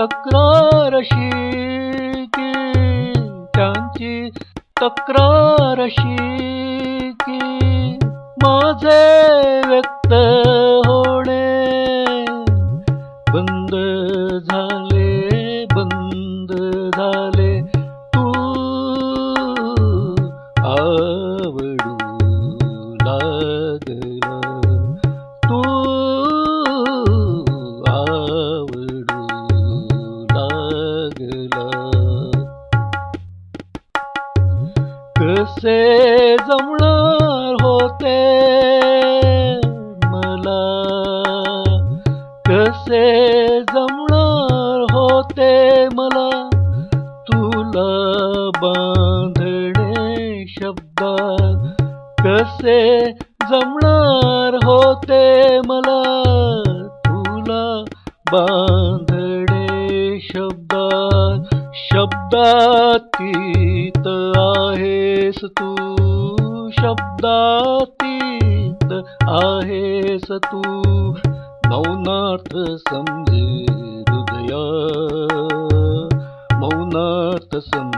तक्रारशी की त्यांची तक्रारशी की माझे जमणार होते मला. कसे जमणार होते मला? तुला बांधणे शब्दात कसे जमणार होते मला? तुला बांधणे शब्दात शब्दातीत आहेस तू शब्दातीत आहेस तू मौनार्थ समजे हृदया. मौनार्थ सम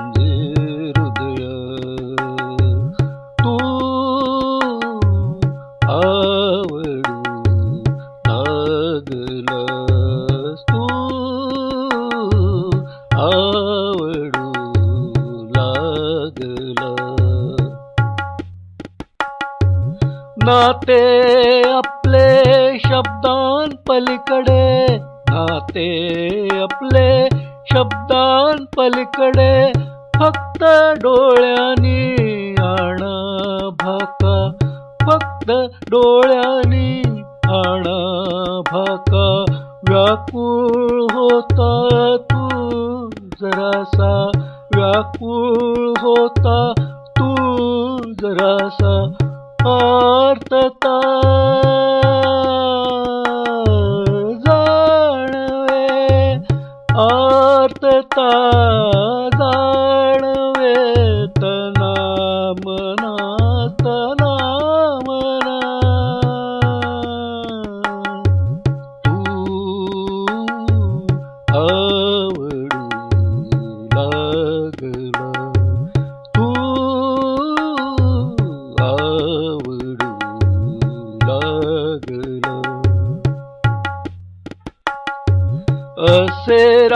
नाते आपले शब्दां पलीकडे नाते आपले शब्दां पलीकडे फक्त डोळ्यांनी आणा भाका. फक्त डोळ्यांनी आण भाका. व्याकुळ होता तू जरासा. व्याकुळ होता तू जरासा. अर्थता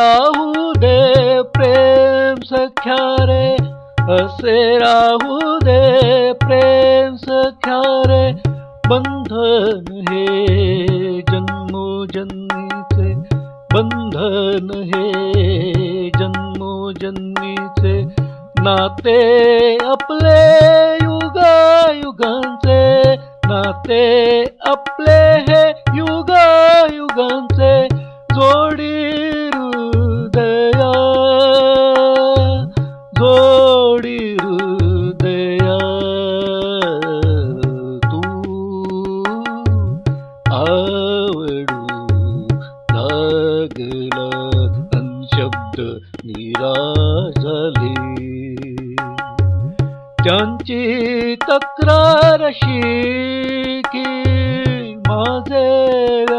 राहू दे प्रेम सख्या रे। हसे राहू दे प्रेम सख्या रे। बंधन है जन्मो जन्मी से। बंधन है जन्मो जन्मी से। नाते अपले युगा युगन से। नाते अपले है युगा युगन से। त्यांची तक्रार अशी की माझे व्यक्त